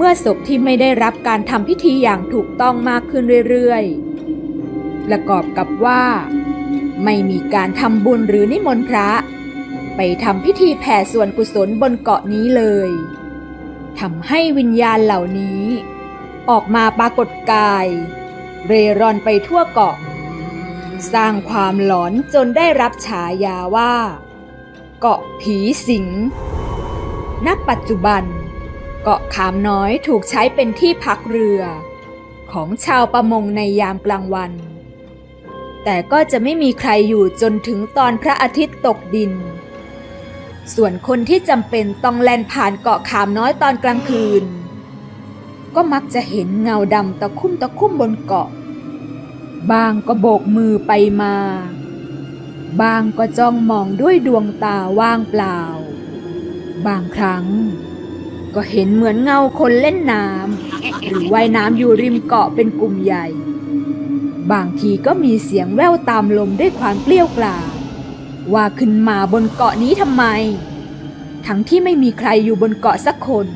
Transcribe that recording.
เมื่อศพที่ไม่ได้รับการทำพิธีอย่างถูกต้องมากขึ้นเรื่อยๆ ประกอบกับว่า ไม่มีการทำบุญหรือนิมนต์พระ ไปทำพิธีแผ่ส่วนกุศลบนเกาะนี้เลยทำให้วิญญาณเหล่านี้ ออกมาปรากฏกาย เรร่อนไปทั่วเกาะ สร้างความหลอนจนได้รับฉายาว่า เกาะผีสิง ณ ปัจจุบัน เกาะขามน้อยถูกใช้เป็นที่พักเรือ ของชาวประมงในยามกลางวัน แต่ก็จะไม่มีใครอยู่จนถึงตอนพระอาทิตย์ตกดิน ส่วนคนที่จำเป็นต้องแล่นผ่านเกาะขามน้อยตอนกลางคืน ก็มักจะเห็นเงาดำตะคุ่มตะคุ่มบนเกาะ บางก็โบกมือไปมา บางก็จ้องมองด้วยดวงตาว่างเปล่า บางครั้ง ก็เห็นเหมือนเงาคนเล่นน้ำหรือว่ายน้ำอยู่ริมเกาะเป็นกลุ่มใหญ่ บางทีก็มีเสียงแว่วตามลมด้วยความเกลี้ยวกล่อมว่าขึ้นมาบนเกาะนี้ทำไม ทั้งที่ไม่มีใครอยู่บนเกาะสักคน